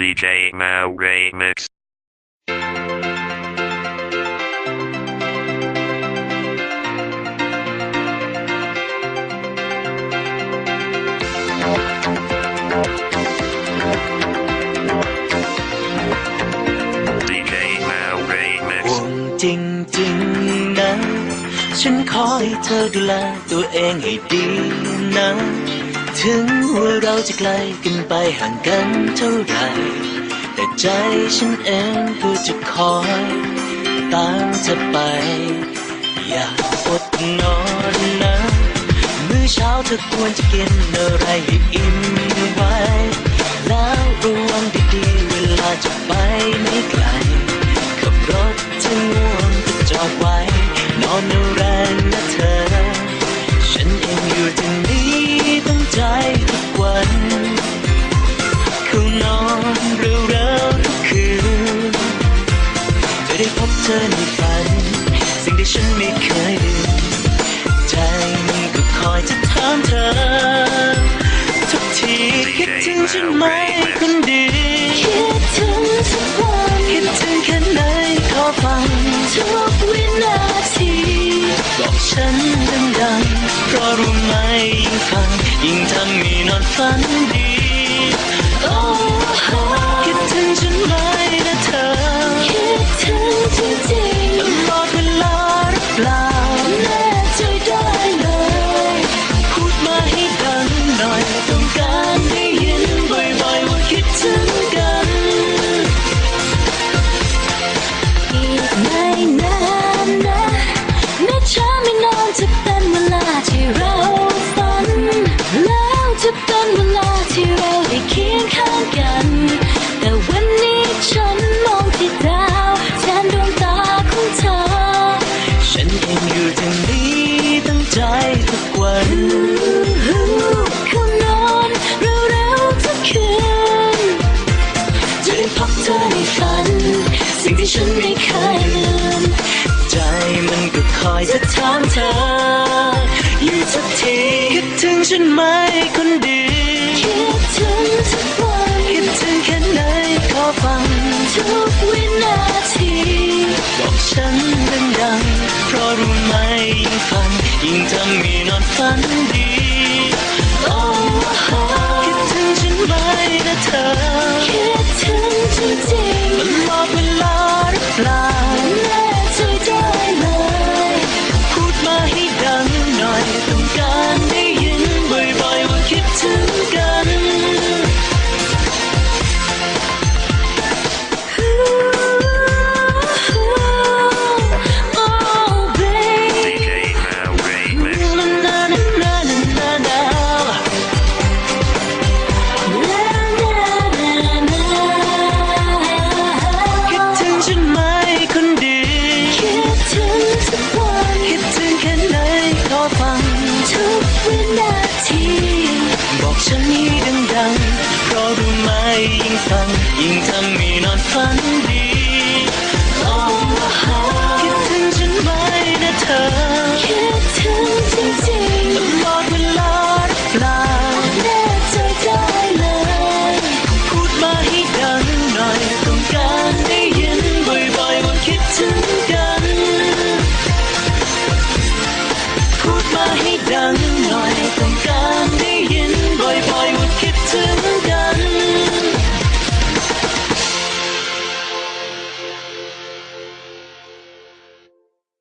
DJ Mao Remix. ดีเจ Mao ห่ Remix. วงจริงๆนะ ฉันขอให้เธอดูแลตัวเองให้ดีนะ ถึงว่าเราจะไกลกันไปห่างกันเท่าไหรแต่ใจฉันเองก็จะคอยตามเธอไป อย่าอดนอนนะ มื้อเช้าเธอควรจะกินอะไรให้อิ่มไว้ แล้วระวังดีๆเวลาจะไปไม่ไกล ธอในฝัน สิ่งที่ฉันไม่เคยลืมใจมันก็คอยจะถามเธอ ทุกทีคิดถึงฉันไหมคนดีคิดถึงทุกวันคิดถึงแค่ไหนขอฟังทุกวินาทีบอกฉันดังๆเพราะรู้ไหมยิ่งฟังยิ่งทำให้นอนฝันดีโไม่เคยลืม ใจมันก็คอยจะถามเธออยู่สักทีคิดถึงฉันไหมคนดีคิดถึงทุกวันคิดถึงแค่ไหนขอฟังทุกวินาทีบอกฉันดังๆเพราะรู้ไหมยิ่งฟังยิ่งทำให้นอนฝันดี นนี้ดังๆเ